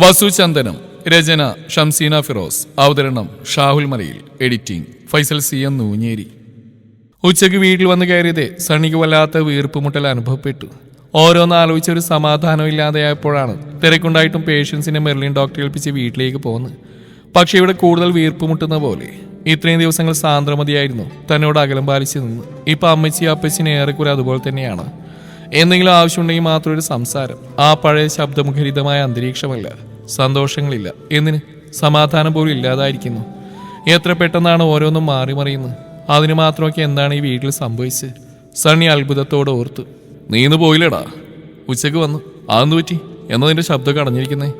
വസു ചന്ദനം രചന ഷംസീന ഫിറോസ് അവതരണം Shahul Malayil editing Faisal C M Noonjeri. ഉച്ചയ്ക്ക് വീട്ടിൽ വന്ന് കയറിയതേ സണ്ണിക്ക് വല്ലാത്ത വീർപ്പുമുട്ടൽ അനുഭവപ്പെട്ടു. ഓരോന്ന് ആലോചിച്ച ഒരു സമാധാനം ഇല്ലാതെയായപ്പോഴാണ് തിരക്കുണ്ടായിട്ടും പേഷ്യൻസിനെ മെർലിൻ ഡോക്ടറെ ഏൽപ്പിച്ച് വീട്ടിലേക്ക് പോകുന്നത് പക്ഷേ ഇവിടെ കൂടുതൽ വീർപ്പുമുട്ടുന്ന പോലെ ഇത്രയും ദിവസങ്ങൾ സാന്ദ്രമതിയായിരുന്നു തന്നോട് അകലം പാലിച്ചു നിന്ന്. ഇപ്പൊ അമ്മച്ചി അപ്പച്ചിന് ഏറെക്കുറെ അതുപോലെ തന്നെയാണ്. എന്തെങ്കിലും ആവശ്യമുണ്ടെങ്കിൽ മാത്രം ഒരു സംസാരം ആ പഴയ ശബ്ദമുഖരിതമായ അന്തരീക്ഷമല്ല. സന്തോഷങ്ങളില്ല. എന്തിന്? സമാധാനം പോലും ഇല്ലാതായിരിക്കുന്നു. എത്ര പെട്ടെന്നാണ് ഓരോന്നും മാറി മറിയുന്നത് അതിന് മാത്രമൊക്കെ എന്താണ് ഈ വീട്ടിൽ സംഭവിച്ചത്? സണ്ണി അത്ഭുതത്തോടെ ഓർത്തു. നീന്ന് പോയില്ലടാ. ഉച്ചയ്ക്ക് വന്നു. അതെന്ത് പറ്റി? എന്നതിന്റെ ശബ്ദം കടഞ്ഞിരിക്കുന്നേ?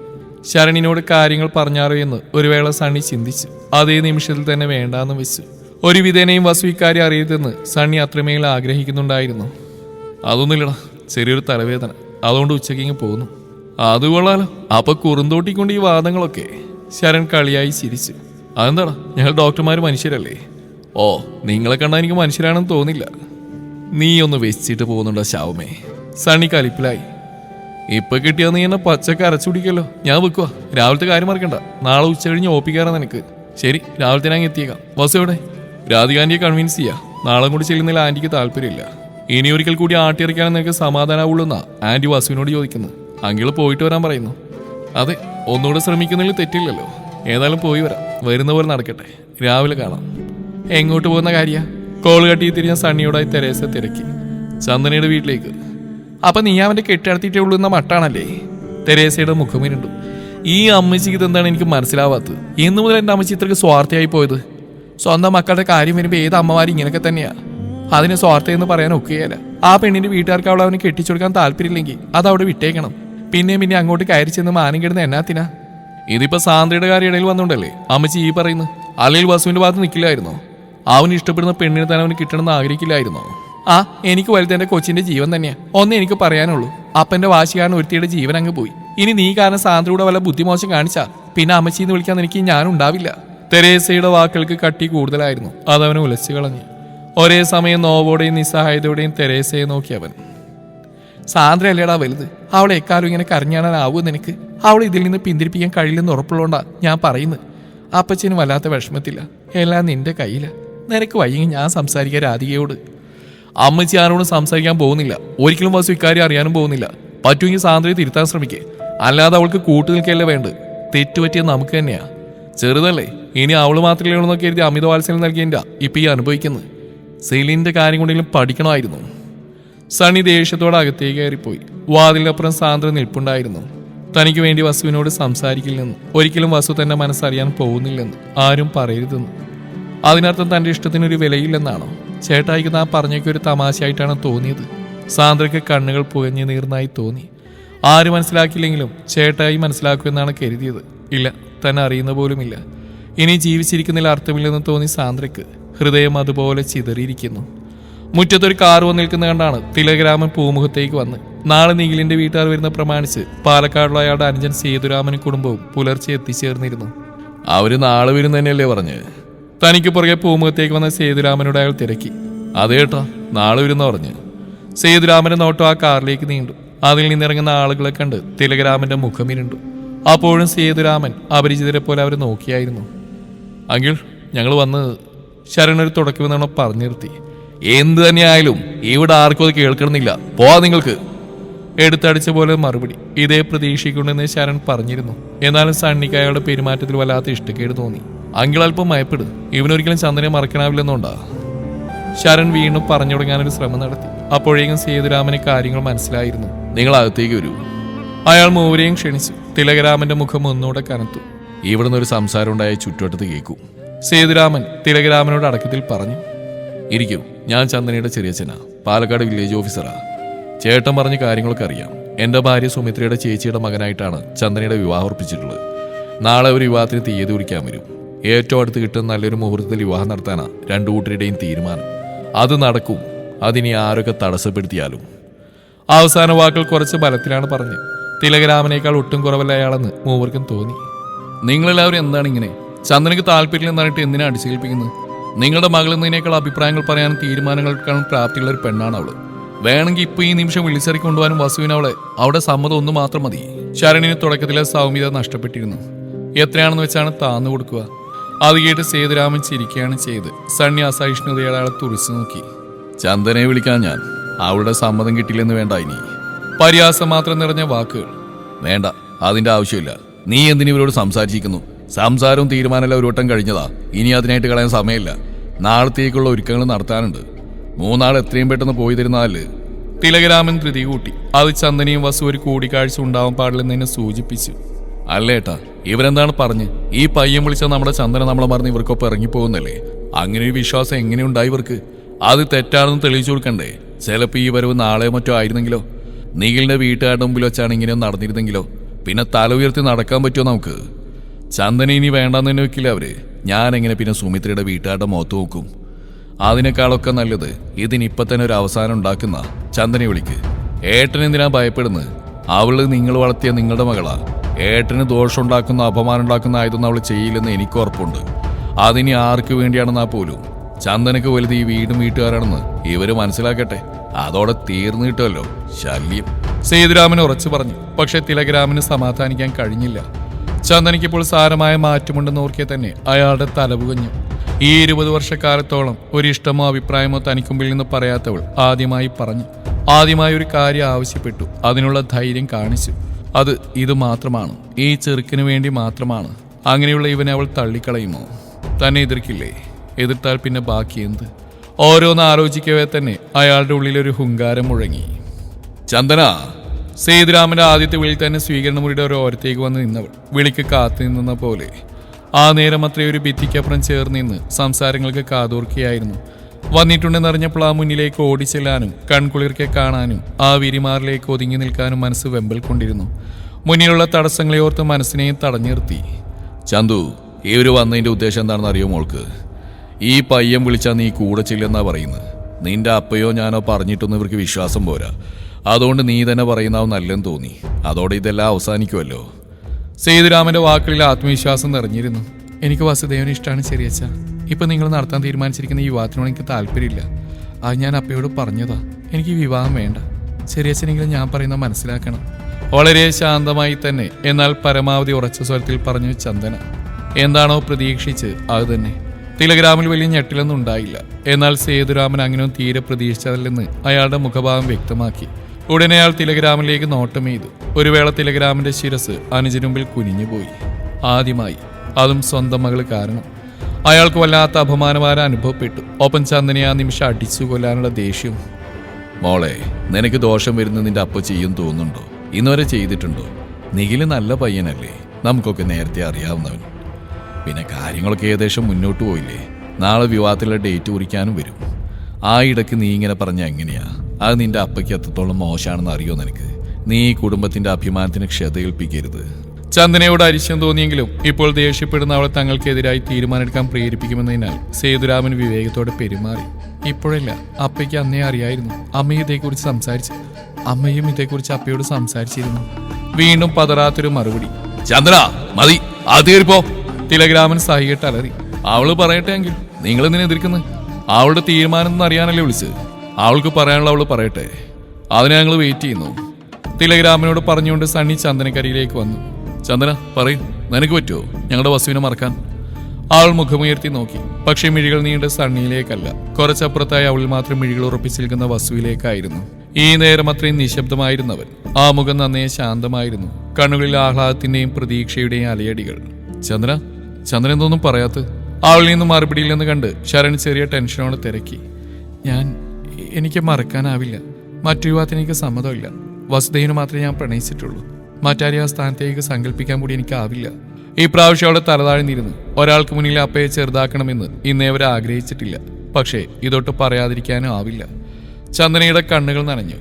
ശരണിനോട് കാര്യങ്ങൾ പറഞ്ഞാറോ എന്ന് ഒരു വേള സണ്ണി ചിന്തിച്ചു. അതേ നിമിഷത്തിൽ തന്നെ വേണ്ടാന്ന് വെച്ചു. ഒരു വിധേനയും വസു ഇക്കാര്യം അറിയരുതെന്ന് സണ്ണി അത്രമേൽ ആഗ്രഹിക്കുന്നുണ്ടായിരുന്നു. അതൊന്നുമില്ലടാ. ചെറിയൊരു തലവേദന. അതുകൊണ്ട് ഉച്ചയ്ക്ക് ഇങ്ങ് പോകുന്നു അത് കൊള്ളാലോ. അപ്പൊ കുറുന്തോട്ടിക്കൊണ്ട് ഈ വാദങ്ങളൊക്കെ. ശരൺ കളിയായി ചിരിച്ചു. അതെന്താടാ? ഞങ്ങൾ ഡോക്ടർമാർ മനുഷ്യരല്ലേ? ഓ നിങ്ങളെ കണ്ടാൽ എനിക്ക് മനുഷ്യരാണെന്ന് തോന്നില്ല. നീ ഒന്ന് വെച്ചിട്ട് പോകുന്നുണ്ടോ ശാവമേ? സണ്ണി കലിപ്പിലായി. ഇപ്പൊ കിട്ടിയാ നീ എന്നെ പച്ചക്ക് അരച്ചു കുടിക്കല്ലോ. ഞാൻ വെക്കുക രാവിലത്തെ കാര്യം മറക്കണ്ട. നാളെ ഉച്ച കഴിഞ്ഞ് ഓപ്പിക്കാറാ നിനക്ക്. ശരി രാവിലത്തെ ഞാൻ എത്തിയേക്കാം. ബസ് എവിടെ? രാധികാന്റിയെ കൺവിൻസ് ചെയ്യാ. നാളെ കൂടി ചെല്ലുന്നതിൽ ആന്റിക്ക് താല്പര്യമില്ല. ഇനി ഒരിക്കൽ കൂടി ആട്ടിയിറക്കാനും നിനക്ക് സമാധാനാവുള്ളൂ എന്നാ ആന്റി വസുവിനോട് ചോദിക്കുന്നത്. അങ്കിൾ പോയിട്ട് വരാൻ പറയുന്നു. അതെ ഒന്നുകൂടെ ശ്രമിക്കുന്നതിൽ തെറ്റില്ലല്ലോ. ഏതായാലും പോയി വരാം. വരുന്ന പോലെ നടക്കട്ടെ. രാവിലെ കാണാം. എങ്ങോട്ട് പോകുന്ന കാര്യ? കോൾ കട്ടി തിരിഞ്ഞ സണ്ണിയോടായി തെരേസ തിരക്കി. ചന്ദനയുടെ വീട്ടിലേക്ക്. അപ്പൊ നീ അവന്റെ കെട്ടിടത്തിട്ടേ ഉള്ളൂ എന്ന മട്ടാണല്ലേ? തെരേസയുടെ മുഖമിരുണ്ടു ഈ അമ്മച്ചിക്ക് ഇതെന്താണ് എനിക്ക് മനസ്സിലാവാത്തത്? എന്നു മുതൽ എന്റെ അമ്മച്ചി ഇത്രക്ക് സ്വാർത്ഥയായി പോയത്? സ്വന്തം മക്കളുടെ കാര്യം വരുമ്പോ ഏത് അമ്മമാരും ഇങ്ങനെയൊക്കെ തന്നെയാ? അതിന് സ്വാർത്ഥയെന്ന് പറയാൻ ഒക്കുകയല്ല. ആ പെണ്ണിന്റെ വീട്ടുകാർക്ക് അവളെ അവന് കെട്ടിച്ചു കൊടുക്കാൻ താല്പര്യമില്ലെങ്കിൽ അത് അവിടെ വിട്ടേക്കണം. പിന്നെ പിന്നെ അങ്ങോട്ട് കയറി ചെന്ന് മാനം കിടന്ന് എന്നാത്തിനാ ഇതിപ്പോ സാന്ദ്രയുടെ കാര്യം ഇടയിൽ വന്നോണ്ടല്ലേ? അമ്മച്ചി ഈ പറയുന്നു. അല്ലെങ്കിൽ വസുവിന്റെ ഭാഗത്ത് നിൽക്കില്ലായിരുന്നോ അവന് ഇഷ്ടപ്പെടുന്ന പെണ്ണിനെ തന്നെ അവന് കിട്ടണമെന്ന് ആഗ്രഹിക്കില്ലായിരുന്നോ? ആ എനിക്ക് വലുത് കൊച്ചിന്റെ ജീവൻ തന്നെയാ. ഒന്നേ എനിക്ക് പറയാനുള്ളൂ. അപ്പന്റെ വാശി കാരണം ഒരുത്തിയുടെ ജീവൻ അങ്ങ് പോയി. ഇനി നീ കാരണം സാന്ദ്രയുടെ വല്ല ബുദ്ധിമോശം കാണിച്ചാ പിന്നെ അമ്മച്ചി എന്ന് വിളിക്കാൻ എനിക്ക് ഞാൻ ഉണ്ടാവില്ല. തെരേസയുടെ വാക്കുകൾക്ക് കട്ടി കൂടുതലായിരുന്നു. അതവനെ ഉലച്ചു കളഞ്ഞു. ഒരേ സമയം നോവോടെയും നിസ്സഹായതയോടെയും തെരേസയെ നോക്കി അവൻ സാന്ദ്ര അല്ലേടാ വലുത്. അവളെ എക്കാലം ഇങ്ങനെ കരഞ്ഞാണാനാവൂ നിനക്ക്. അവളെ ഇതിൽ നിന്ന് പിന്തിരിപ്പിക്കാൻ കഴിയില്ലെന്ന് ഉറപ്പുള്ളതുകൊണ്ടാ ഞാൻ പറയുന്നത്. അപ്പച്ചന് വല്ലാത്ത വിഷമത്തില്ല എല്ലാം നിന്റെ കയ്യില. നിനക്ക് വയ്യെങ്കിൽ ഞാൻ സംസാരിക്കാൻ രാധികയോട്. അമ്മച്ചി ആരോടും സംസാരിക്കാൻ പോകുന്നില്ല. ഒരിക്കലും വസു ഇക്കാര്യം അറിയാനും പോകുന്നില്ല. പറ്റുമെങ്കിൽ സാന്ദ്രയെ തിരുത്താൻ ശ്രമിക്കേ. അല്ലാതെ അവൾക്ക് കൂട്ടു നിൽക്കല്ലേ വേണ്ടത്. തെറ്റുപറ്റിയത് നമുക്ക് തന്നെയാ. ചെറുതല്ലേ? ഇനി അവൾ മാത്രമേ ഉള്ളൂ എന്നൊക്കെ എഴുതി അമിതവാത്സല്യം നൽകിയതിന്റെ ഇപ്പൊ ഈ അനുഭവിക്കുന്നത്. സെലിന്റെ കാര്യം കൊണ്ടെങ്കിലും പഠിക്കണമായിരുന്നു. സണ്ണി ദേഷ്യത്തോടെ അകത്തേക്ക് കയറിപ്പോയി. വാതിലിനപ്പുറം സാന്ദ്ര നിൽപ്പുണ്ടായിരുന്നു. തനിക്ക് വേണ്ടി വസുവിനോട് സംസാരിക്കില്ലെന്ന് ഒരിക്കലും വസു തന്റെ മനസ്സറിയാൻ പോകുന്നില്ലെന്ന് ആരും പറയരുതെന്ന്. അതിനർത്ഥം തന്റെ ഇഷ്ടത്തിനൊരു വിലയില്ലെന്നാണോ? ചേട്ടായിക്ക് താൻ പറഞ്ഞൊക്കെ ഒരു തമാശയായിട്ടാണ് തോന്നിയത്. സാന്ദ്രയ്ക്ക് കണ്ണുകൾ പുകഞ്ഞു നീർന്നായി തോന്നി. ആര് മനസ്സിലാക്കിയില്ലെങ്കിലും ചേട്ടായി മനസ്സിലാക്കുമെന്നാണ് കരുതിയത്. ഇല്ല തന്നെ അറിയുന്ന പോലുമില്ല. ഇനി ജീവിച്ചിരിക്കുന്നതിൽ അർത്ഥമില്ലെന്ന് തോന്നി സാന്ദ്രയ്ക്ക്. ഹൃദയം അതുപോലെ ചിതറിയിരിക്കുന്നു. മുറ്റത്തൊരു കാർ വന്ന് നിൽക്കുന്ന കണ്ടാണ് തിലകരാമൻ പൂമുഖത്തേക്ക് വന്ന്. നാളെ നീലിന്റെ വീട്ടുകാർ വരുന്ന പ്രമാണിച്ച് പാലക്കാടുള്ള അയാളുടെ അനുജൻ സേതുരാമനും കുടുംബവും പുലർച്ചെ എത്തിച്ചേർന്നിരുന്നു. അവർ നാളെ വരും തന്നെയല്ലേ പറഞ്ഞ്? തനിക്ക് പുറകെ പൂമുഖത്തേക്ക് വന്ന സേതുരാമനോട് അയാൾ തിരക്കി. അതേട്ടാ കേട്ടോ നാളെ വരുന്ന പറഞ്ഞ്. സേതുരാമന്റെ നോട്ടം ആ കാറിലേക്ക് നീണ്ടു. അതിൽ നിന്നിറങ്ങുന്ന ആളുകളെ കണ്ട് തിലകരാമന്റെ മുഖമിരുണ്ടു അപ്പോഴും സേതുരാമൻ അപരിചിതരെ പോലെ അവരെ നോക്കിയായിരുന്നു. അങ്കിൾ ഞങ്ങൾ വന്ന് ശരണൊരു തുടക്കമെന്നാണോ പറഞ്ഞു നിർത്തി. എന്ത് തന്നെയായാലും ഇവിടെ ആർക്കും അത് കേൾക്കണമെന്നില്ല. പോവാ നിങ്ങൾക്ക്. എടുത്തടിച്ച പോലെ മറുപടി. ഇതേ പ്രതീക്ഷിക്കുണ്ടെന്ന് ശരൺ പറഞ്ഞിരുന്നു. എന്നാലും സണ്ണിക്ക് അയാളുടെ പെരുമാറ്റത്തിൽ വല്ലാത്ത ഇഷ്ടക്കേട് തോന്നി. അങ്കിൾ അല്പം മയപ്പെടു. ഇവനൊരിക്കലും ചന്ദനെ മറക്കണാവില്ലെന്നുണ്ടാ? ശരൺ വീണ്ടും പറഞ്ഞു തുടങ്ങാനൊരു ശ്രമം നടത്തി. അപ്പോഴേക്കും സേതുരാമന് കാര്യങ്ങൾ മനസ്സിലായിരുന്നു. നിങ്ങൾ അകത്തേക്ക് വരൂ. അയാൾ മൂവരെയും ക്ഷണിച്ചു. തിലകരാമന്റെ മുഖം ഒന്നുകൂടെ കനത്തു. ഇവിടുന്ന് ഒരു സംസാരം ഉണ്ടായ ചുറ്റുവട്ടത്ത് കേൾക്കൂ. സേതുരാമൻ തിലകരാമനോട് അടക്കത്തിൽ പറഞ്ഞു. ഇരിക്കൂ. ഞാൻ ചന്ദനയുടെ ചെറിയച്ഛനാ. പാലക്കാട് വില്ലേജ് ഓഫീസറാ ചേട്ടൻ പറഞ്ഞ കാര്യങ്ങളൊക്കെ അറിയാം. എന്റെ ഭാര്യ സുമിത്രയുടെ ചേച്ചിയുടെ മകനായിട്ടാണ് ചന്ദനയുടെ വിവാഹം ഉറപ്പിച്ചിട്ടുള്ളത്. നാളെ ഒരു വിവാഹത്തിന് തീയതി കുറിക്കാൻ വരും. ഏറ്റവും അടുത്ത് കിട്ടുന്ന നല്ലൊരു മുഹൂർത്തത്തിൽ വിവാഹം നടത്താനാണ് രണ്ടു കൂട്ടരുടെയും തീരുമാനം. അത് നടക്കും. അതിനി ആരൊക്കെ തടസ്സപ്പെടുത്തിയാലും. അവസാന വാക്കുകൾ കുറച്ച് ബലത്തിലാണ് പറഞ്ഞത് തിലകരാമനേക്കാൾ ഒട്ടും കുറവല്ല അയാളെന്ന് മൂവർക്കും തോന്നി. നിങ്ങളെല്ലാവരും എന്താണ് ഇങ്ങനെ? ചന്ദനക്ക് താല്പര്യം പറഞ്ഞിട്ട് എന്തിനാണ് അടിച്ചേൽപ്പിക്കുന്നത്? നിങ്ങളുടെ മകളിൽ നിന്നേക്കാൾ അഭിപ്രായങ്ങൾ പറയാനും തീരുമാനങ്ങൾ എടുക്കാനും പ്രാപ്തിയുള്ള ഒരു പെണ്ണാണ് അവൾ. വേണമെങ്കിൽ ഇപ്പൊ ഈ നിമിഷം വിളിച്ചറി കൊണ്ടുപോകാനും വസുവിന് അവളെ അവിടെ സമ്മതം ഒന്ന് മാത്രം മതി. ശരണിന് തുടക്കത്തിലെ സൗമ്യത നഷ്ടപ്പെട്ടിരുന്നു. എത്രയാണെന്ന് വെച്ചാണ് താന്നു കൊടുക്കുക. അത് കേട്ട് സേതുരാമൻ ചിരിക്കുകയാണ് ചെയ്ത് സണ്ണി അസഹിഷ്ണുതയാളെ അയാളെ തുറിച്ചു നോക്കി. ചന്ദനെ വിളിക്കാൻ ഞാൻ. അവളുടെ സമ്മതം കിട്ടില്ലെന്ന് വേണ്ട ഇനി. പരിഹാസം മാത്രം നിറഞ്ഞ വാക്കുകൾ. വേണ്ട അതിന്റെ ആവശ്യമില്ല. നീ എന്തിനു ഇവരോട് സംസാരിച്ചിരിക്കുന്നു? സംസാരവും തീരുമാനമല്ല ഒരു വട്ടം കഴിഞ്ഞതാ. ഇനി അതിനായിട്ട് കളയാൻ സമയമില്ല. നാളത്തേക്കുള്ള ഒരുക്കങ്ങൾ നടത്താനുണ്ട്. മൂന്നാൾ എത്രയും പെട്ടെന്ന് പോയി തരുന്നാൽ തിലകരാമൻ ധൃതി കൂട്ടി. അത് ചന്ദനയും വസു ഒരു കൂടിക്കാഴ്ച ഉണ്ടാവാൻ പാടില്ലെന്നതിനെ സൂചിപ്പിച്ചു. അല്ലേട്ടാ ഇവരെന്താണ് പറഞ്ഞ്? ഈ പയ്യൻ വിളിച്ച നമ്മുടെ ചന്ദന നമ്മളെ മറന്ന് ഇവർക്കൊപ്പം ഇറങ്ങിപ്പോകുന്നല്ലേ? അങ്ങനെ ഒരു വിശ്വാസം എങ്ങനെയുണ്ടായി ഇവർക്ക്? അത് തെറ്റാണെന്ന് തെളിയിച്ചു കൊടുക്കണ്ടേ? ചിലപ്പോൾ ഈ വരവ് നാളെ മറ്റോ ആയിരുന്നെങ്കിലോ? നീകളുടെ വീട്ടുകാരുടെ മുമ്പിൽ വെച്ചാണ് ഇങ്ങനെ നടന്നിരുന്നെങ്കിലോ? പിന്നെ തല ഉയർത്തി നടക്കാൻ പറ്റുമോ നമുക്ക്? ചന്ദന ഇനി വേണ്ടാന്ന് തന്നെ വെക്കില്ല അവർ? ഞാൻ എങ്ങനെ പിന്നെ സുമിത്രയുടെ വീട്ടുകാരുടെ മുഖത്ത് നോക്കും? അതിനേക്കാളൊക്കെ നല്ലത് ഇതിനിപ്പോ തന്നെ ഒരു അവസാനം ഉണ്ടാക്കുന്ന ചന്ദനെ വിളിക്ക്. ഏട്ടൻ എന്തിനാ ഭയപ്പെടുന്നത്? അവൾ നിങ്ങൾ വളർത്തിയ നിങ്ങളുടെ മകളാ. ഏട്ടന് ദോഷമുണ്ടാക്കുന്ന അപമാനം ഉണ്ടാക്കുന്ന ആയതൊന്നും അവൾ ചെയ്യില്ലെന്ന് എനിക്ക് ഉറപ്പുണ്ട്. അതിനി ആർക്ക് വേണ്ടിയാണെന്നാ പോലും. ചന്ദനക്ക് വലുത് ഈ വീടും വീട്ടുകാരാണെന്ന് ഇവർ മനസ്സിലാക്കട്ടെ. അതോടെ തീർന്നു കിട്ടുമല്ലോ ശല്യം. സേതുരാമൻ ഉറച്ചു പറഞ്ഞു. പക്ഷെ തിലകരാമന് സമാധാനിക്കാൻ കഴിഞ്ഞില്ല. ചന്ദനയ്ക്ക് ഇപ്പോൾ സാരമായ മാറ്റമുണ്ടെന്ന് ഓർക്കെ തന്നെ അയാളുടെ തലപുകഞ്ഞു. ഈ ഇരുപത് വർഷക്കാലത്തോളം ഒരു ഇഷ്ടമോ അഭിപ്രായമോ തനിക്കുമ്പിൽ നിന്ന് പറയാത്തവൾ ആദ്യമായി പറഞ്ഞു. ആദ്യമായി ഒരു കാര്യം ആവശ്യപ്പെട്ടു. അതിനുള്ള ധൈര്യം കാണിച്ചു. അത് ഇത് മാത്രമാണ്. ഈ ചെറുക്കിന് വേണ്ടി മാത്രമാണ്. അങ്ങനെയുള്ള ഇവനെ അവൾ തള്ളിക്കളയുമോ? തന്നെ എതിർക്കില്ലേ? എതിർത്താൽ പിന്നെ ബാക്കി എന്ത്? ഓരോന്ന് ആലോചിക്കവേ തന്നെ അയാളുടെ ഉള്ളിലൊരു ഹുങ്കാരം മുഴങ്ങി. ചന്ദന സേതുരാമന്റെ ആദ്യത്തെ വിളി തന്നെ സ്വീകരണ മുറിയുടെ ഒരു ഓരത്തേക്ക് വന്ന് നിന്നവൾ. വിളിക്ക് കാത്തു നിന്ന പോലെ. ആ നേരം അത്രയും ഒരു ഭിത്തിക്കപ്പുറം ചേർന്ന് നിന്ന് സംസാരങ്ങൾക്ക് കാതോർക്കുകയായിരുന്നു വന്നിട്ടുണ്ടെന്നറിഞ്ഞപ്പോൾ ആ മുന്നിലേക്ക് ഓടിച്ചെല്ലാനും കൺകുളിർക്കെ കാണാനും ആ വിരിമാറിലേക്ക് ഒതുങ്ങി നിൽക്കാനും മനസ്സ് വെമ്പൽ കൊണ്ടിരുന്നു. മുന്നിലുള്ള തടസ്സങ്ങളെ ഓർത്ത് മനസ്സിനെയും തടഞ്ഞു നിർത്തി ചന്തു ഈ ഒരു വന്നതിന്റെ ഉദ്ദേശം എന്താണെന്ന് അറിയോ മോൾക്ക്? ഈ പയ്യൻ വിളിച്ചാൽ നീ കൂടെ ചെല്ലെന്നാ പറയുന്നത്. നിന്റെ അപ്പയോ ഞാനോ പറഞ്ഞിട്ടൊന്നും ഇവർക്ക് വിശ്വാസം പോരാ. അതുകൊണ്ട് നീ തന്നെ പറയുന്നാവും നല്ലെന്ന് തോന്നി. അതോടെ ഇതെല്ലാം അവസാനിക്കുമല്ലോ സേതുരാമന്റെ വാക്കുകളിൽ ആത്മവിശ്വാസം നിറഞ്ഞിരുന്നു. എനിക്ക് വാസുദേവനെ ഇഷ്ടമാണ് ചെറിയച്ച ഇപ്പൊ നിങ്ങൾ നടത്താൻ തീരുമാനിച്ചിരിക്കുന്ന ഈ വിവാഹത്തിനോട് എനിക്ക് താല്പര്യമില്ല. അത് ഞാൻ അപ്പയോട് പറഞ്ഞതാ. എനിക്ക് വിവാഹം വേണ്ട. ചെറിയച്ഛനെങ്കിലും ഞാൻ പറയുന്ന മനസ്സിലാക്കണം. വളരെ ശാന്തമായി തന്നെ എന്നാൽ പരമാവധി ഉറച്ച സ്വരത്തിൽ പറഞ്ഞു ചന്ദന. എന്താണോ പ്രതീക്ഷിച്ച് അത് തന്നെ. തിലഗ്രാമിൽ വലിയ ഞെട്ടിലൊന്നും ഉണ്ടായില്ല. എന്നാൽ സേതുരാമൻ അങ്ങനെയും തീരെ പ്രതീക്ഷിച്ചതല്ലെന്ന് അയാളുടെ മുഖഭാവം വ്യക്തമാക്കി. ഉടനെ അയാൾ തിലഗ്രാമിലേക്ക് നോട്ടം ചെയ്തു ഒരു വേള തിലഗ്രാമിന്റെ ശിരസ് അനുജന് മുമ്പിൽ കുനിഞ്ഞുപോയി. ആദ്യമായി അതും സ്വന്തം മകൾ കാരണം. അയാൾക്ക് വല്ലാത്ത അപമാനമാര അനുഭവപ്പെട്ടു. ഒപ്പം ചന്ദനെ ആ നിമിഷം അടിച്ചു കൊല്ലാനുള്ള ദേഷ്യവും മോളെ നിനക്ക് ദോഷം വരുന്ന നിന്റെ അപ്പ ചെയ്യും തോന്നുന്നുണ്ടോ? ഇന്നുവരെ ചെയ്തിട്ടുണ്ടോ? നിഖിൽ നല്ല പയ്യനല്ലേ? നമുക്കൊക്കെ നേരത്തെ അറിയാവുന്നവൻ. പിന്നെ കാര്യങ്ങളൊക്കെ ഏകദേശം മുന്നോട്ട് പോയില്ലേ? നാളെ വിവാഹത്തിലെ ഡേറ്റ് കുറിക്കാനും വരും. ആ ഇടയ്ക്ക് നീ ഇങ്ങനെ പറഞ്ഞ എങ്ങനെയാ? അത് നിന്റെ അപ്പയ്ക്ക് എത്രത്തോളം മോശമാണെന്ന് അറിയോ നിനക്ക്? നീ ഈ കുടുംബത്തിന്റെ അഭിമാനത്തിന് ക്ഷതയേൽപ്പിക്കരുത്. ചന്ദനയോട് അരിശം തോന്നിയെങ്കിലും ഇപ്പോൾ ദേഷ്യപ്പെടുന്ന അവളെ തങ്ങൾക്കെതിരായി തീരുമാനമെടുക്കാൻ പ്രേരിപ്പിക്കുമെന്നതിനാൽ സേതുരാമൻ വിവേകത്തോടെ പെരുമാറി. ഇപ്പോഴല്ല അപ്പയ്ക്ക് അന്നേ അറിയായിരുന്നു. അമ്മയും ഇതേക്കുറിച്ച് സംസാരിച്ചു അമ്മയും ഇതേക്കുറിച്ച് അപ്പയോട് സംസാരിച്ചിരുന്നു. വീണ്ടും പതറാത്തൊരു മറുപടി. ചന്ദ്ര മതി ആദ്യപ്പോ തിലഗ്രാമൻ സഹികെട്ട് അലറി അവൾ പറയട്ടെ എങ്കിൽ നിങ്ങൾ എന്തിനാ എതിർക്കുന്നത് അവളുടെ തീരുമാനം എന്നറിയാനല്ലേ വിളിച്ചത്. അവൾക്ക് പറയാനുള്ള അവൾ പറയട്ടെ. അതിനെ ഞങ്ങൾ വെയിറ്റ് ചെയ്യുന്നു. തിലഗ്രാമനോട് പറഞ്ഞുകൊണ്ട് സണ്ണി ചന്ദനക്കരിയിലേക്ക് വന്നു. ചന്ദന പറയും നിനക്ക് പറ്റുമോ ഞങ്ങളുടെ വസുവിനെ മറക്കാൻ. അവൾ മുഖമുയർത്തി നോക്കി. പക്ഷേ മിഴികൾ നീണ്ട സണ്ണിയിലേക്കല്ല. കുറച്ചപ്പുറത്തായി അവളിൽ മാത്രം മിഴികൾ ഉറപ്പിച്ചു നിൽക്കുന്ന വസുവിലേക്കായിരുന്നു. ഈ നേരം അത്രയും നിശബ്ദമായിരുന്നവൻ. ആ മുഖം നന്നേ ശാന്തമായിരുന്നു. കണ്ണുകളിൽ ആഹ്ലാദത്തിന്റെയും പ്രതീക്ഷയുടെയും അലയടികൾ. ചന്ദ്ര ചന്ദ്രൻ എന്തൊന്നും പറയാത്ത. അവളിൽ നിന്ന് മറുപടിയില്ലെന്ന് കണ്ട് ശരൺ ചെറിയ ടെൻഷനോട് തിരക്കി. ഞാൻ എനിക്ക് മറക്കാനാവില്ല. മറ്റു വിവാഹത്തിന് എനിക്ക് സമ്മതമില്ല. വസുദേവിന് മാത്രമേ ഞാൻ പ്രണയിച്ചിട്ടുള്ളൂ. മറ്റാരെയും ആ സ്ഥാനത്തേക്ക് സങ്കല്പിക്കാൻ കൂടി എനിക്കാവില്ല. ഈ പ്രാവശ്യം അവിടെ തലതാഴ്ന്നിരുന്നു. ഒരാൾക്ക് മുന്നിൽ അപ്പയെ ചെറുതാക്കണമെന്ന് ഇന്നേ ആഗ്രഹിച്ചിട്ടില്ല. പക്ഷേ ഇതൊട്ട് പറയാതിരിക്കാനും ആവില്ല. ചന്ദനയുടെ കണ്ണുകൾ നനഞ്ഞു.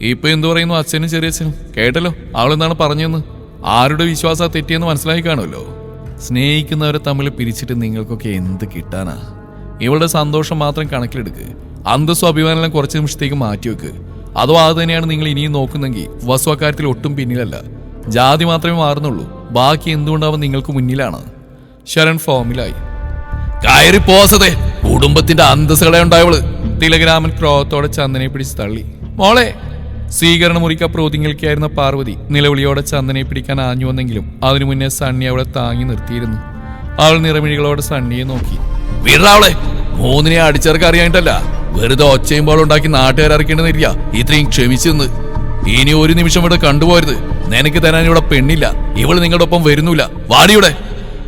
ഇപ്പൊ എന്തു പറയുന്നു അച്ഛനും ചെറിയ ചെറിയച്ഛനും? കേട്ടല്ലോ അവളെന്താണ് പറഞ്ഞെന്ന് ആരുടെ വിശ്വാസ തെറ്റിയെന്ന് മനസ്സിലായി കാണുമല്ലോ. സ്നേഹിക്കുന്നവരെ തമ്മിൽ പിരിച്ചിട്ട് നിങ്ങൾക്കൊക്കെ എന്ത് കിട്ടാനാ? ഇവളുടെ സന്തോഷം മാത്രം കണക്കിലെടുക്ക്. അന്തസ്സും അഭിമാനം കുറച്ച് നിമിഷത്തേക്ക് മാറ്റിവെക്ക് അതോ അത് തന്നെയാണ് നിങ്ങൾ ഇനിയും നോക്കുന്നെങ്കിൽ വസു അക്കാര്യത്തിൽ ഒട്ടും പിന്നിലല്ല. ജാതി മാത്രമേ മാറുന്നുള്ളൂ. ബാക്കി എന്തുകൊണ്ടാവും നിങ്ങൾക്ക് മുന്നിലാണ്. ശരൺ ഫോമിലായി. കയറി പോസതേ കുടുംബത്തിന്റെ അന്തസ്സുകളെ ഉണ്ടായവൾ തിലഗ്രാമൻ ക്രോഹത്തോടെ ചന്ദനെ പിടിച്ച് തള്ളി. മോളെ സ്വീകരണ മുറിക്കപ്പുറം നിൽക്കുകയായിരുന്ന പാർവതി നിലവിളിയോടെ ചന്ദനെ പിടിക്കാൻ ആഞ്ഞു വന്നെങ്കിലും അതിനു മുന്നേ സണ്ണി അവളെ താങ്ങി നിർത്തിയിരുന്നു. അവൾ നിറമിഴികളോടെ സണ്ണിയെ നോക്കി. വീടാവളെ മൂന്നിനെ അടിച്ചേർക്ക് അറിയാനിട്ടല്ല വെറുതെ ഒച്ചയും പോലും ഉണ്ടാക്കി നാട്ടുകാർ ഇറക്കേണ്ടെന്നില്ല ഇത്രയും ക്ഷമിച്ചെന്ന് ഇനി ഒരു നിമിഷം ഇവിടെ കണ്ടുപോരുത് നിനക്ക് തരാൻ ഇവിടെ പെണ്ണില്ല. ഇവൾ നിങ്ങളുടെ ഒപ്പം വരുന്നില്ല. വാടിയുടെ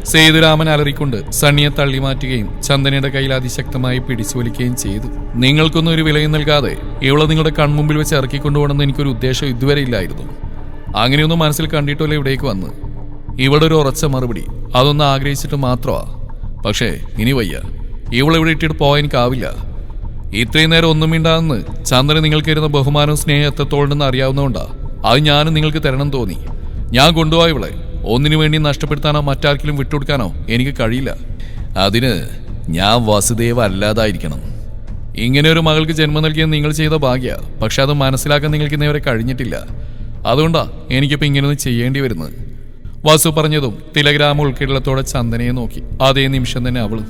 സേതുരാമൻ അലറിക്കൊണ്ട് സണ്ണിയെ തള്ളി മാറ്റുകയും ചന്ദനയുടെ കയ്യിൽ അതിശക്തമായി പിടിച്ചു വലിക്കുകയും ചെയ്തു. നിങ്ങൾക്കൊന്നും ഒരു വിലയും നൽകാതെ ഇവളെ നിങ്ങളുടെ കൺമുമ്പിൽ വെച്ച് ഇറക്കിക്കൊണ്ടുപോകണമെന്ന് എനിക്കൊരു ഉദ്ദേശം ഇതുവരെ ഇല്ലായിരുന്നു. അങ്ങനെയൊന്നും മനസ്സിൽ കണ്ടിട്ടല്ലേ ഇവിടേക്ക് വന്ന്. ഇവിടെ ഒരു ഉറച്ച മറുപടി. അതൊന്ന് ആഗ്രഹിച്ചിട്ട് മാത്രമാ. പക്ഷേ ഇനി വയ്യ. ഇവളിവിടെ ഇട്ടിട്ട് പോകാൻ എനിക്കാവില്ല. ഇത്രയും നേരം ഒന്നും മിണ്ടാന്ന് ചന്ദ്രൻ നിങ്ങൾക്ക് ഇരുന്ന ബഹുമാനവും സ്നേഹം എത്രത്തോളെന്ന് അറിയാവുന്നതുകൊണ്ടാ. അത് ഞാനും നിങ്ങൾക്ക് തരണം തോന്നി. ഞാൻ കൊണ്ടുപോയി ഇവളെ. ഒന്നിനു വേണ്ടി നഷ്ടപ്പെടുത്താനോ മറ്റാർക്കിലും വിട്ടുകൊടുക്കാനോ എനിക്ക് കഴിയില്ല. അതിന് ഞാൻ വസുദേവ അല്ലാതായിരിക്കണം. ഇങ്ങനെ ഒരു മകൾക്ക് ജന്മം നൽകിയ നിങ്ങൾ ചെയ്ത ഭാഗ്യ പക്ഷെ അത് മനസ്സിലാക്കാൻ നിങ്ങൾക്ക് ഇന്നേവരെ കഴിഞ്ഞിട്ടില്ല. അതുകൊണ്ടാ എനിക്കിപ്പോ ഇങ്ങനെയൊന്നും ചെയ്യേണ്ടി വരുന്നത്. വാസു പറഞ്ഞതും തിലഗ്രാമ ഉൾക്കിടലത്തോടെ ചന്ദനയെ നോക്കി. അതേ നിമിഷം തന്നെ അവളും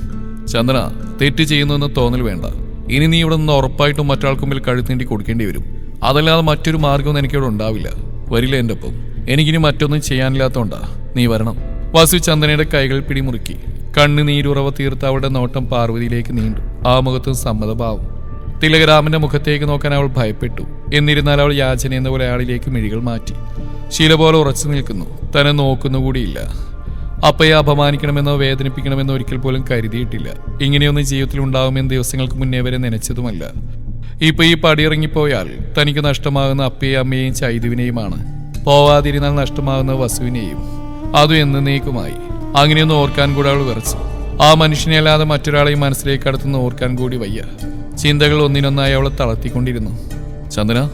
ചന്ദന തെറ്റ് ചെയ്യുന്നുവെന്ന് തോന്നൽ വേണ്ട. ഇനി നീ ഇവിടെ നിന്ന് ഉറപ്പായിട്ടും മറ്റാൾക്ക് മുമ്പിൽ കഴുത്തീണ്ടി കൊടുക്കേണ്ടി വരും. അതല്ലാതെ മറ്റൊരു മാർഗമൊന്നും എനിക്കിവിടെ ഉണ്ടാവില്ല. വരില്ല എന്റെ ഒപ്പം. എനിക്കിനി മറ്റൊന്നും ചെയ്യാനില്ലാത്തോണ്ടാ നീ വരണം. വാസു ചന്ദനയുടെ കൈകൾ പിടിമുറുക്കി. കണ്ണ് നീരുറവ തീർത്ത് അവളുടെ നോട്ടം പാർവതിയിലേക്ക് നീണ്ടു. ആ മുഖത്തും സമ്മതഭാവം. തിലകരാമന്റെ മുഖത്തേക്ക് നോക്കാൻ അവൾ ഭയപ്പെട്ടു. എന്നിരുന്നാൽ അവൾ യാചന എന്ന പോലെ അയാളിലേക്ക് മിഴികൾ മാറ്റി. ശീല പോലെ ഉറച്ചു നിൽക്കുന്നു. തന്നെ നോക്കുന്നുകൂടിയില്ല. അപ്പയെ അപമാനിക്കണമെന്നോ വേദനിപ്പിക്കണമെന്നോ ഒരിക്കൽ പോലും കരുതിയിട്ടില്ല. ഇങ്ങനെയൊന്നും ജീവിതത്തിൽ ഉണ്ടാകുമെന്ന് ദിവസങ്ങൾക്ക് മുന്നേ വരെ നനച്ചതുമല്ല. ഇപ്പൊ ഈ പടിയിറങ്ങിപ്പോയാൽ തനിക്ക് നഷ്ടമാകുന്ന അപ്പയെയും അമ്മയെയും ചൈതുവിനെയുമാണ്. പോവാതിരുന്നാൽ നഷ്ടമാകുന്ന വസുവിനെയും. അതും എന്നേക്കുമായി അങ്ങനെയൊന്നും ഓർക്കാൻ കൂടെ അവൾ വിറച്ചു. ആ മനുഷ്യനെ അല്ലാതെ മറ്റൊരാളെയും മനസ്സിലേക്ക് കടത്തുന്ന ഓർക്കാൻ കൂടി വയ്യ. ചിന്തകൾ ഒന്നിനൊന്നായി അവളെ തളർത്തിക്കൊണ്ടിരുന്നു. ചന്ദന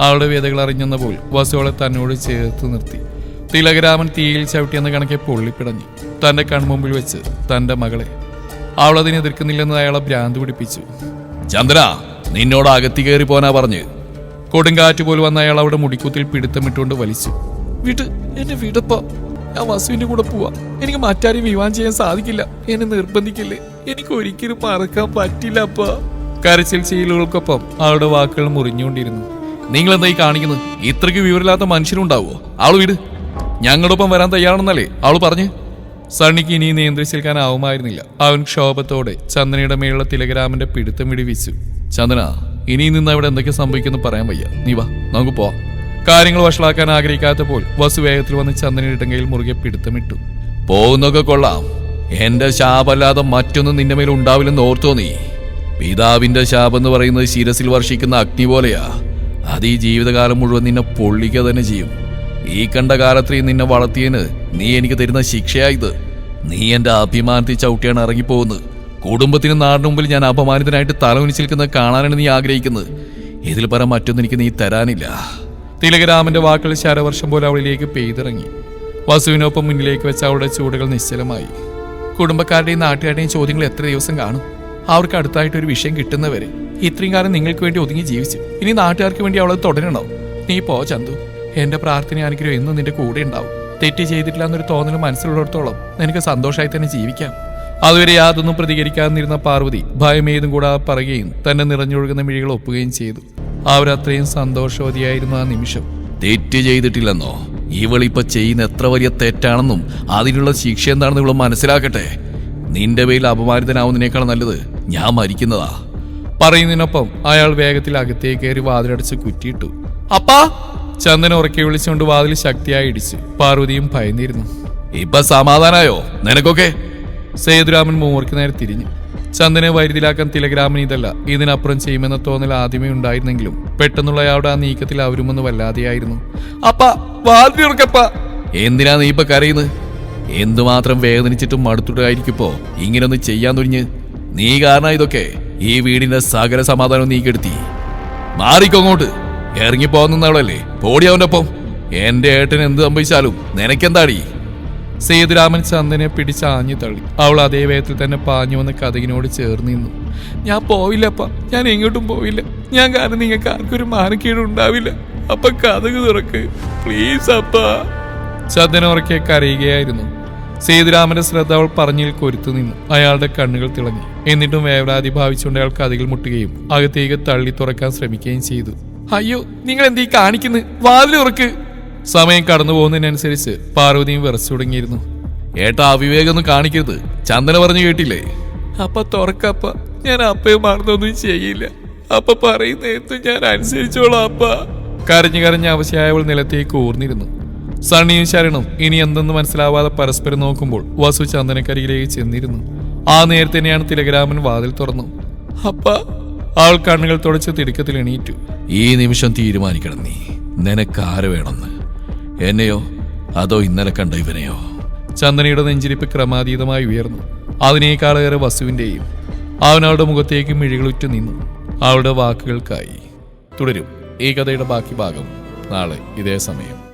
അവളുടെ വേദകൾ അറിഞ്ഞെന്നപ്പോൾ വസു അവളെ തന്നോട് ചേർത്ത് നിർത്തി. തിലകരാമൻ തീയിൽ ചവിട്ടിയെന്ന കണക്കെ പൊള്ളിപ്പിടഞ്ഞു. തന്റെ കൺമുമ്പിൽ വെച്ച് തന്റെ മകളെ. അവളതിനെ എതിർക്കുന്നില്ലെന്ന് അയാളെ ഭ്രാന്ത് പിടിപ്പിച്ചു. ചന്ദ്ര നിന്നോട് അകത്തി കയറി പോനാ പറഞ്ഞ്. കൊടുങ്കാറ്റ് പോലും വന്ന അയാൾ അവിടെ മുടിക്കൂത്തിൽ പിടുത്തമിട്ടുകൊണ്ട് വലിച്ചു. വീട്ട് എന്നെ വീടപ്പ. ഞാൻ വസുവിന്റെ കൂടെ പോവാ. എനിക്ക് മറ്റാരെയും വിവാഹം ചെയ്യാൻ സാധിക്കില്ല. എന്നെ നിർബന്ധിക്കില്ലേ? എനിക്ക് ഒരിക്കലും മറക്കാൻ പറ്റില്ല അപ്പ. കരച്ചിൽ ചെയ്യലുകൾക്കൊപ്പം അവളുടെ വാക്കുകൾ മുറിഞ്ഞുകൊണ്ടിരുന്നു. നിങ്ങൾ എന്തായി കാണിക്കുന്നത്? ഇത്രയ്ക്ക് വിവരമില്ലാത്ത മനുഷ്യരുണ്ടാവോ? ആൾ വിട്. ഞങ്ങളോടൊപ്പം വരാൻ തയ്യാറാണെന്നല്ലേ അവൾ പറഞ്ഞു. സണ്ണിക്ക് ഇനി നിയന്ത്രിച്ചേൽക്കാനാവുമായിരുന്നില്ല അവൻ ക്ഷോഭത്തോടെ ചന്ദനയുടെ മേലുള്ള തിലകരാമന്റെ പിടുത്തം വിടിവിച്ചു. ചന്ദന ഇനി നിന്ന് അവിടെ എന്തൊക്കെ സംഭവിക്കുന്നു പറയാൻ വയ്യ. നീ വാ നമുക്ക് പോവാം. കാര്യങ്ങൾ വഷളാക്കാൻ ആഗ്രഹിക്കാത്തപ്പോൾ വസു വേഗത്തിൽ വന്ന് ചന്ദനയുടെ ഇടങ്കയിൽ മുറുകെ പിടുത്തമിട്ടു. പോകുന്നൊക്കെ കൊള്ളാം. എന്റെ ശാപല്ലാതെ മറ്റൊന്നും നിന്റെ മേൽ ഉണ്ടാവില്ലെന്ന് ഓർത്തോ നീ. പിതാവിന്റെ ശാപം എന്ന് പറയുന്നത് ശിരസിൽ വർഷിക്കുന്ന അഗ്നി പോലെയാ. അത് ഈ ജീവിതകാലം മുഴുവൻ നിന്നെ പൊള്ളിക്കുക തന്നെ ചെയ്യും. ഈ കണ്ട കാലത്ത് നിന്നെ വളർത്തിയതിന് നീ എനിക്ക് തരുന്ന ശിക്ഷയായത്. നീ എന്റെ അഭിമാനത്തിൽ ചവിട്ടിയാണ് ഇറങ്ങിപ്പോകുന്നത്. കുടുംബത്തിനും നാടിന് മുമ്പിൽ ഞാൻ അപമാനിതനായിട്ട് തലവനിച്ച് നിൽക്കുന്നത് കാണാനാണ് നീ ആഗ്രഹിക്കുന്നത്. ഇതിൽ പറ മറ്റൊന്നും എനിക്ക് നീ തരാനില്ല. തിലകരാമന്റെ വാക്കുകൾ ശരവർഷം പോലെ അവളിലേക്ക് പെയ്തിറങ്ങി. വസുവിനൊപ്പം മുന്നിലേക്ക് വെച്ച അവളുടെ ചൂടുകൾ നിശ്ചലമായി. കുടുംബക്കാരുടെയും നാട്ടുകാരുടെയും ചോദ്യങ്ങൾ എത്ര ദിവസം കാണും? അവർക്ക് അടുത്തായിട്ട് ഒരു വിഷയം കിട്ടുന്നവരെ. ഇത്രയും കാലം നിങ്ങൾക്ക് വേണ്ടി ഒതുങ്ങി ജീവിച്ചു. ഇനി നാട്ടുകാർക്ക് വേണ്ടി അവളെ തുടരണോ? നീ പോ ചന്തു. എന്റെ പ്രാർത്ഥന അനുഗ്രഹം എന്നും നിന്റെ കൂടെ ഉണ്ടാവും. തെറ്റ് ചെയ്തിട്ടില്ല എന്നൊരു തോന്നൽ മനസ്സിലുള്ളിടത്തോളം നിനക്ക് സന്തോഷമായി തന്നെ ജീവിക്കാം. അതുവരെ യാതൊന്നും പ്രതികരിക്കാതിരുന്ന പാർവതി ഭയമേതും കൂടാതെ പറയുകയും തന്നെ നിറഞ്ഞൊഴുകുന്ന മിഴികൾ ഒപ്പുകയും ചെയ്തു. അവരത്രയും സന്തോഷവതിയായിരുന്നു ആ നിമിഷം. തെറ്റ് ചെയ്തിട്ടില്ലെന്നോ? ഇവളിപ്പോ ചെയ്യുന്ന എത്ര വലിയ തെറ്റാണെന്നും അതിനുള്ള ശിക്ഷ എന്താണെന്ന് ഇവൾ മനസ്സിലാക്കട്ടെ. നിന്റെ പേരിൽ അപമാനിതനാവുന്നതിനേക്കാൾ നല്ലത് ഞാൻ മരിക്കുന്നതാ. പറയുന്നതിനൊപ്പം അയാൾ വേഗത്തിൽ അകത്തേക്ക് കയറി വാതിലടച്ച് കുറ്റിയിട്ടു. അപ്പാ! ചന്ദന ഉറക്കെ വിളിച്ചുകൊണ്ട് വാതിൽ ശക്തിയായി ഇടിച്ചു. പാർവതിയും ഭയന്നിരുന്നു. ഇപ്പൊ സമാധാനായോ? നിനക്കൊക്കെ? സേതുരാമൻ മൂവർക്ക് നേരെ തിരിഞ്ഞു. ചന്ദനെ വരുതിലാക്കാൻ തിലഗ്രാമൻ ഇതല്ല ഇതിനപ്പുറം ചെയ്യുമെന്ന തോന്നൽ ആദ്യമേ ഉണ്ടായിരുന്നെങ്കിലും പെട്ടെന്നുള്ള അയാളുടെ ആ നീക്കത്തിൽ അവരുമൊന്ന് വല്ലാതെയായിരുന്നു. അപ്പ എന്തിനാ നീ ഇപ്പൊ കരയുന്നത്? എന്തുമാത്രം വേദനിച്ചിട്ടും മടുത്തിട്ടായിരിക്കുമ്പോ ഇങ്ങനൊന്ന് ചെയ്യാൻ തുനിഞ്ഞ് നീ കാരണം ഇതൊക്കെ. ഈ വീടിന്റെ സകല സമാധാനം നീ കെടുത്തി. മാറിക്കോങ്ങോട്ട് ഇറങ്ങിപ്പോകുന്നവളല്ലേ പോടി അവന്റെ ഒപ്പം എന്റെ ഏട്ടൻ എന്ത് സംഭവിച്ചാലും നിനക്കെന്താടി? സേതുരാമൻ ചന്ദനെ പിടിച്ച് ആഞ്ഞു തള്ളി. അവൾ അതേ വേഗത്തിൽ തന്നെ പാഞ്ഞു വന്ന് കഥകിനോട് ചേർന്ന് നിന്നു. ഞാൻ പോവില്ലപ്പ. ഞാൻ എങ്ങോട്ടും പോവില്ല. ഞാൻ കാരണം നിങ്ങൾക്ക് ആർക്കൊരു മാനക്കേട് ഉണ്ടാവില്ല. അപ്പ കഥക് തുറക്ക്. പ്ലീസ് അപ്പ. ചന്ദന ഉറക്കെ കരയുകയായിരുന്നു. സേതുരാമന്റെ ശ്രദ്ധ അവൾ പറഞ്ഞിൽ കൊരുത്തു നിന്നു. അയാളുടെ കണ്ണുകൾ തിളങ്ങി. എന്നിട്ടും വേവരാതി ഭാവിച്ചുകൊണ്ട് അയാൾ കഥകൾ മുട്ടുകയും അകത്തേക്ക് തള്ളി തുറക്കാൻ ശ്രമിക്കുകയും ചെയ്തു. അയ്യോ നിങ്ങൾ എന്തീ കാണിക്കുന്നു? വാതിൽ ഉറക്ക് സമയം കടന്നു പോകുന്നതിനനുസരിച്ച് പാർവതിയും വിറച്ചു തുടങ്ങിയിരുന്നു. ഏട്ടാ അവിവേകൊന്നും കാണിക്കരുത്. ചന്ദന പറഞ്ഞു കേട്ടില്ലേ? അപ്പ തുറക്കപ്പ. ഞാൻ അപ്പയും മറന്നൊന്നും ചെയ്യില്ല. അപ്പ പറയുന്ന എന്തും ഞാൻ അനുസരിച്ചോളാം അപ്പ. കരഞ്ഞു കരഞ്ഞ അവശയായവൾ നിലത്തേക്ക് ഊർന്നിരുന്നു. സണ്ണിയും ശരണും ഇനി എന്തെന്ന് മനസ്സിലാവാതെ പരസ്പരം നോക്കുമ്പോൾ വസു ചന്ദനക്കരികിലേക്ക് ചെന്നിരുന്നു. ആ നേരത്തെ തന്നെയാണ് തിലകരാമൻ വാതിൽ തുറന്നു. അപ്പ. അവൾ കണ്ണുകൾ തുടച്ച് തിടുക്കത്തിൽ എണീറ്റു. ഈ നിമിഷം തീരുമാനിക്കണം നീ. നിനക്ക് ആര് വേണമെന്ന്? എന്നെയോ? അതോ ഇന്നലെ കണ്ട ഇവനെയോ? ചന്ദനയുടെ നെഞ്ചിരിപ്പ് ക്രമാതീതമായി ഉയർന്നു. അതിനേക്കാളേറെ വസുവിന്റെയും അവനവളുടെ മുഖത്തേക്ക് മിഴികളുറ്റു നിന്നു. അവളുടെ വാക്കുകൾക്കായി. തുടരും. ഈ കഥയുടെ ബാക്കി ഭാഗം നാളെ ഇതേ സമയം.